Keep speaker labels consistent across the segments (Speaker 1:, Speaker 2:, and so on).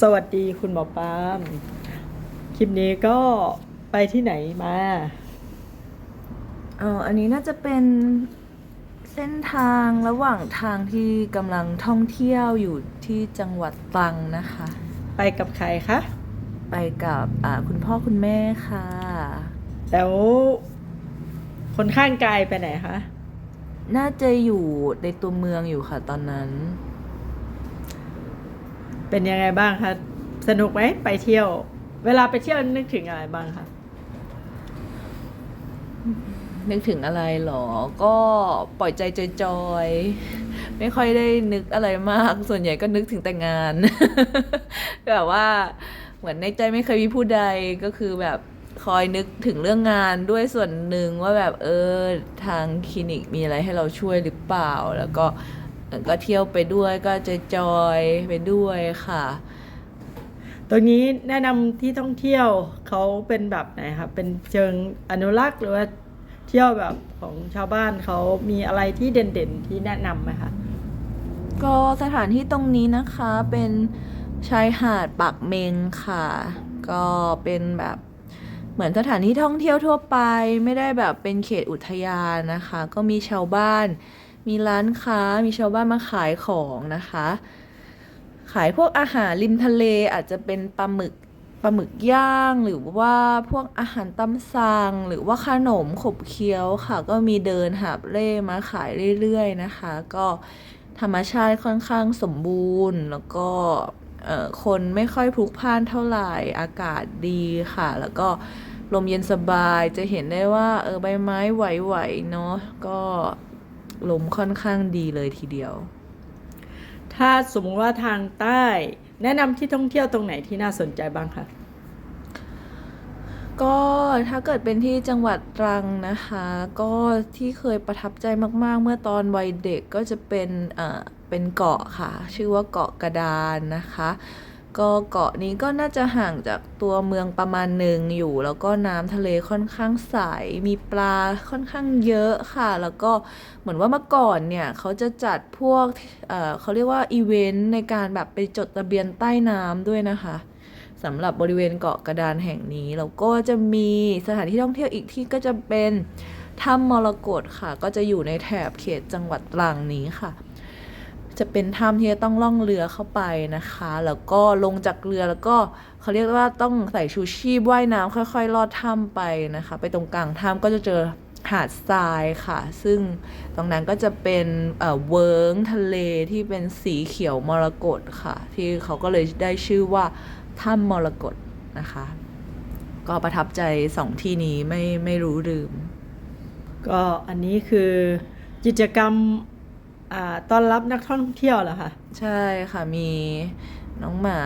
Speaker 1: สวัสดีคุณหมอปาล์มคลิปนี้ก็ไปที่ไหนมา
Speaker 2: เอออันนี้น่าจะเป็นเส้นทางระหว่างทางที่กำลังท่องเที่ยวอยู่ที่จังหวัดตรังนะคะ
Speaker 1: ไปกับใครคะ
Speaker 2: ไปกับอ่าคุณพ่อคุณแม่ค่ะ
Speaker 1: แล้วคนข้างกายไปไหนคะ
Speaker 2: น่าจะอยู่ในตัวเมืองอยู่ค่ะตอนนั้น
Speaker 1: เป็นยังไงบ้างคะสนุกไหมไปเที่ยว เวลาไปเที่ยวนึกถึงอะไรบ้างคะ
Speaker 2: นึกถึงอะไรหรอ ก็ปล่อยใจจอยๆ ไม่ค่อยได้นึกอะไรมาก ส่วนใหญ่ก็นึกถึงแต่งาน แบบว่าเหมือนในใจไม่เคยมีผู้ใดก็คือแบบคอยนึกถึงเรื่องงานด้วยส่วนหนึ่งว่าแบบเออทางคลินิกมีอะไรให้เราช่วยหรือเปล่า แล้วก็ ก็เที่ยวไปด้วยก็จอยๆไปด้วยค่ะ
Speaker 1: ตรงนี้แนะนำที่ท่องเที่ยวเขาเป็นแบบไหนคะเป็นเชิงอนุรักษ์หรือว่าเที่ยวแบบของชาวบ้านเขามีอะไรที่เด่นๆที่แนะนำไหมคะ
Speaker 2: ก็สถานที่ตรงนี้นะคะเป็นชายหาดปากเมงค่ะ ก็เป็นแบบเหมือนสถานที่ท่องเที่ยวทั่วไป ไม่ได้แบบเป็นเขตอุทยานนะคะ ก็มีชาวบ้าน มีร้านค้ามีชาวบ้านมาขายของนะคะ ขายพวกอาหารริมทะเลอาจจะเป็นปลาหมึกปลาหมึกย่างหรือว่าพวกอาหารตำสั่งหรือว่าขนมขบเคี้ยวค่ะ ก็มีเดินหาบเร่มาขายเรื่อยๆนะคะ ก็ธรรมชาติค่อนข้างสมบูรณ์แล้วก็คนไม่ค่อยพลุกพล่านเท่าไหร่อากาศดีค่ะ แล้วก็ลมเย็นสบายจะเห็นได้ว่าเออใบไม้ไหวๆเนาะก็ ลมค่อนข้างดีเลยทีเดียว
Speaker 1: ถ้าสมมติว่าทางใต้ แนะนำที่ท่องเที่ยวตรงไหนที่น่าสนใจบ้างคะ
Speaker 2: ก็ถ้าเกิดเป็นที่จังหวัดตรังนะคะ ก็ที่เคยประทับใจมาก ๆ เมื่อตอนวัยเด็กก็จะเป็นเอ่อเป็นเกาะค่ะ ชื่อว่าเกาะกระดานนะคะ ก็เกาะนี้ก็น่าจะห่างจากตัวเมืองประมาณหนึ่งอยู่ แล้วก็น้ำทะเลค่อนข้างใส มีปลาค่อนข้างเยอะค่ะ แล้วก็เหมือนว่าเมื่อก่อนเนี่ยเขาจะจัดพวกเเขาเรียกว่าอีเวนต์ในการแบบไปจดทะเบียนใต้น้ำด้วยนะคะสำหรับบริเวณเกาะกระดานแห่งนี้ แล้วก็จะมีสถานที่ท่องเที่ยวอีกที่ก็จะเป็นถ้ำมรกตค่ะ ก็จะอยู่ในแถบเขตจังหวัดตรังนี้ค่ะ จะเป็นถ้ำที่จะต้องล่องเรือเข้าไปนะคะ แล้วก็ลงจากเรือแล้วก็เขาเรียกว่าต้องใส่ชูชีพว่ายน้ำค่อย ๆ ลอดถ้ำไปนะคะ ไปตรงกลางถ้ำก็จะเจอหาดทรายค่ะ ซึ่งตรงนั้นก็จะเป็นเอ่อเวิร์งทะเลที่เป็นสีเขียวมรกตค่ะ ที่เขาก็เลยได้ชื่อว่าถ้ำมรกตนะคะ ก็ประทับใจสองที่นี้ไม่ไม่รู้ลืม
Speaker 1: ก็อันนี้คือกิจกรรม ต้อนรับนักท่องเที่ยวเหรอคะ
Speaker 2: ใช่ค่ะมีน้องหมา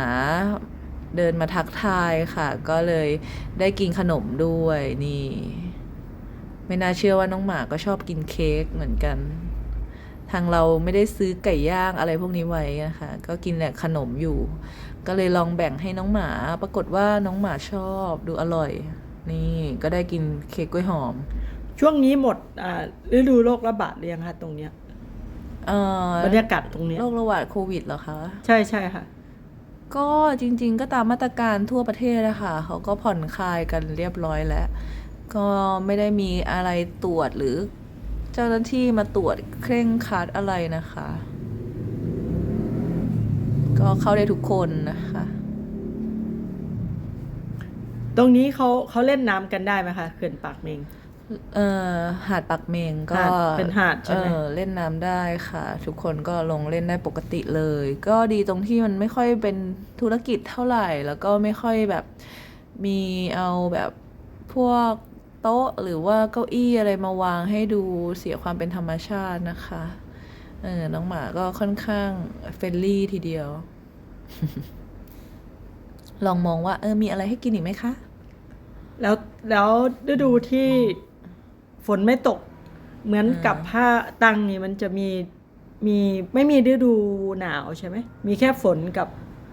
Speaker 2: เดินมาทักทายค่ะ ก็เลยได้กินขนมด้วยนี่ ไม่น่าเชื่อว่าน้องหมาก็ชอบกินเค้กเหมือนกัน ทางเราไม่ได้ซื้อไก่ย่างอะไรพวกนี้ไว้นะคะก็กินแต่ขนมอยู่ ก็เลยลองแบ่งให้น้องหมา ปรากฏว่าน้องหมาชอบดูอร่อย นี่ก็ได้กินเค้กกล้วยหอม
Speaker 1: ช่วงนี้หมดอ่าฤดูโรคระบาดหรือยังคะตรงเนี้ย
Speaker 2: เอ่อ บ
Speaker 1: รรยากาศตรงเนี้ย
Speaker 2: โรคระบาดโควิดเหรอคะ
Speaker 1: ใช่ใช่ค่ะ
Speaker 2: ก็จริง ๆ ก็ตามมาตรการทั่วประเทศนะคะเขาก็ผ่อนคลายกันเรียบร้อยแล้ว ก็ไม่ได้มีอะไรตรวจหรือเจ้าหน้าที่มาตรวจเคร่งครัดอะไรนะคะ ก็เข้าได้ทุกคนนะคะ
Speaker 1: ตรงนี้เขาเขาเล่นน้ำกันได้ไหมคะเขื่อนปากเมง
Speaker 2: เอ่อหาดปักเมงก็
Speaker 1: หาดเป็นหาดใช่ไหม
Speaker 2: เออเล่นน้ำได้ค่ะ ทุกคนก็ลงเล่นได้ปกติเลย ก็ดีตรงที่มันไม่ค่อยเป็นธุรกิจเท่าไหร่ แล้วก็ไม่ค่อยแบบมีเอาแบบพวกโต๊ะหรือว่าเก้าอี้อะไรมาวางให้ดูเสียความเป็นธรรมชาตินะคะเออน้องหมาก็ค่อนข้างเฟรนลี่ทีเดียว ลองมองว่า เออมีอะไรให้กินอีกไหมคะ
Speaker 1: แล้วแล้วฤดูที่ ฝนไม่ตก เหมือนกับผ้าตังนี่มันจะมีมีไม่มีฤดูหนาวใช่ไหมมีแค่ฝนกับ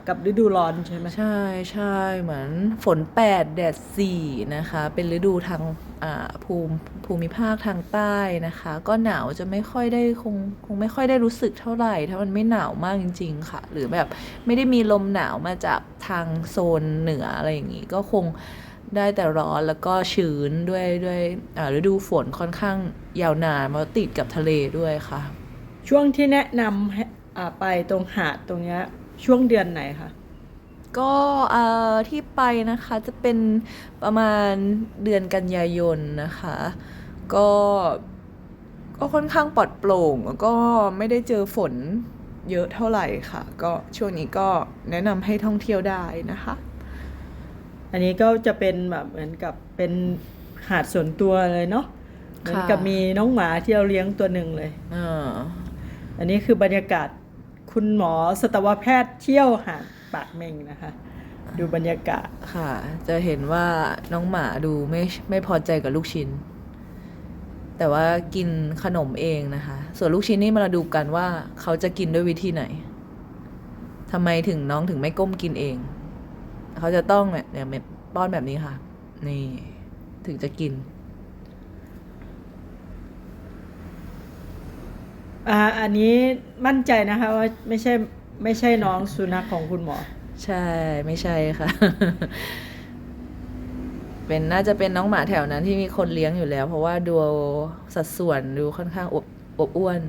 Speaker 1: กับฤดูร้อนใช่ไหม
Speaker 2: ใช่ใช่เหมือนฝนแปดแดดสี่นะคะ เป็นฤดูทางอ่าภูมิภูมิภาคทางใต้นะคะ ก็หนาวจะไม่ค่อยได้คงคงไม่ค่อยได้รู้สึกเท่าไหร่ ถ้ามันไม่หนาวมากจริง ๆ ค่ะ หรือแบบไม่ได้มีลมหนาวมาจากทางโซนเหนืออะไรอย่างนี้ก็คง ได้แต่ร้อนแล้วก็ชื้นด้วยด้วยอ่าฤดูฝนค่อนข้างยาวนานมาติดกับทะเลด้วยค่ะ
Speaker 1: ช่วงที่แนะนำให้อ่าไปตรงหาดตรงเนี้ยช่วงเดือนไหนคะ
Speaker 2: ก็เอ่อที่ไปนะคะจะเป็นประมาณเดือนกันยายนนะคะ ก็ก็ค่อนข้างปลอดโปร่งแล้วก็ไม่ได้เจอฝนเยอะเท่าไหร่ค่ะ ก็ช่วงนี้ก็แนะนำให้ท่องเที่ยวได้นะคะ
Speaker 1: อันนี้ก็จะเป็นแบบเหมือนกับเป็นหาดส่วนตัวเลยเนาะเหมือนกับมีน้องหมาที่เราเลี้ยงตัวหนึ่งเลย
Speaker 2: อ่า
Speaker 1: อันนี้คือบรรยากาศคุณหมอสัตวแพทย์เที่ยวหาดปากเมงนะคะ ดูบรรยากาศ
Speaker 2: ค่ะ จะเห็นว่าน้องหมาดูไม่ไม่พอใจกับลูกชิ้น แต่ว่ากินขนมเองนะคะ ส่วนลูกชิ้นนี่มาดูกันว่าเขาจะกินด้วยวิธีไหนทำไมถึงน้องถึงไม่ก้มกินเอง เขาจะต้องเนี่ยเนี่ยแบบป้อนแบบนี้ค่ะ นี่ถึงจะกิน
Speaker 1: อ่าอันนี้มั่นใจนะคะว่าไม่ใช่ไม่ใช่น้องสุนัขของคุณหมอ
Speaker 2: ใช่ไม่ใช่ค่ะ เป็นน่าจะเป็นน้องหมาแถวนั้นที่มีคนเลี้ยงอยู่แล้ว เพราะว่าดูสัดส่วนดูค่อนข้างอวบอวบอ้วน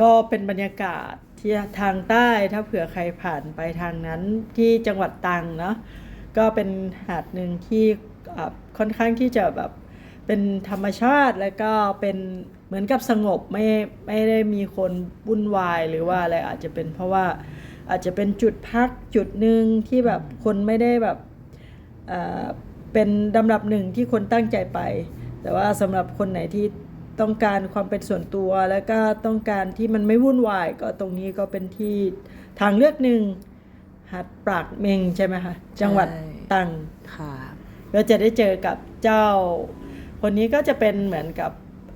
Speaker 1: ก็เป็นบรรยากาศที่ทางใต้ถ้าเผื่อใครผ่านไปทางนั้นที่จังหวัดตรังเนาะก็เป็นหาดหนึ่งที่ค่อนข้างที่จะแบบเป็นธรรมชาติแล้วก็เป็นเหมือนกับสงบไม่ไม่ได้มีคนวุ่นวายหรือว่าอะไรอาจจะเป็นเพราะว่าอาจจะเป็นจุดพักจุดหนึ่งที่แบบคนไม่ได้แบบเอ่อเป็นลำดับหนึ่งที่คนตั้งใจไป แต่ว่าสำหรับคนไหนที่ ต้องการความเป็นส่วนตัว แล้วก็ต้องการที่มันไม่วุ่นวาย ก็ตรงนี้ก็เป็นที่ทางเลือกหนึ่งหัดปรากเมงใช่ไหมคะจังหวัด
Speaker 2: ใช่
Speaker 1: ตรัง
Speaker 2: ค่ะ
Speaker 1: ก็จะได้เจอกับเจ้า คนนี้ก็จะเป็นเหมือนกับ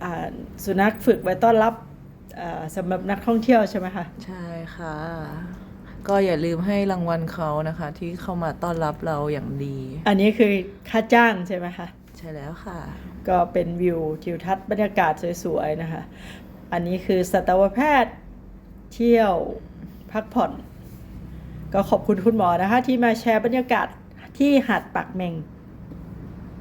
Speaker 1: อ่าสุนัขฝึกไว้ต้อนรับอ่าสำหรับนักท่องเที่ยวใช่ไหมคะ
Speaker 2: ใช่ค่ะ ก็อย่าลืมให้รางวัลเขานะคะ ที่เข้ามาต้อนรับเราอย่างดี
Speaker 1: อันนี้คือค่าจ้างใช่ไหมคะ
Speaker 2: ใช่แล้วค่ะ
Speaker 1: ก็เป็นวิวทิวทัศน์บรรยากาศสวยๆนะคะ อันนี้คือสัตวแพทย์เที่ยวพักผ่อน ก็ขอบคุณคุณหมอนะคะ ที่มาแชร์บรรยากาศที่หาดปากเมง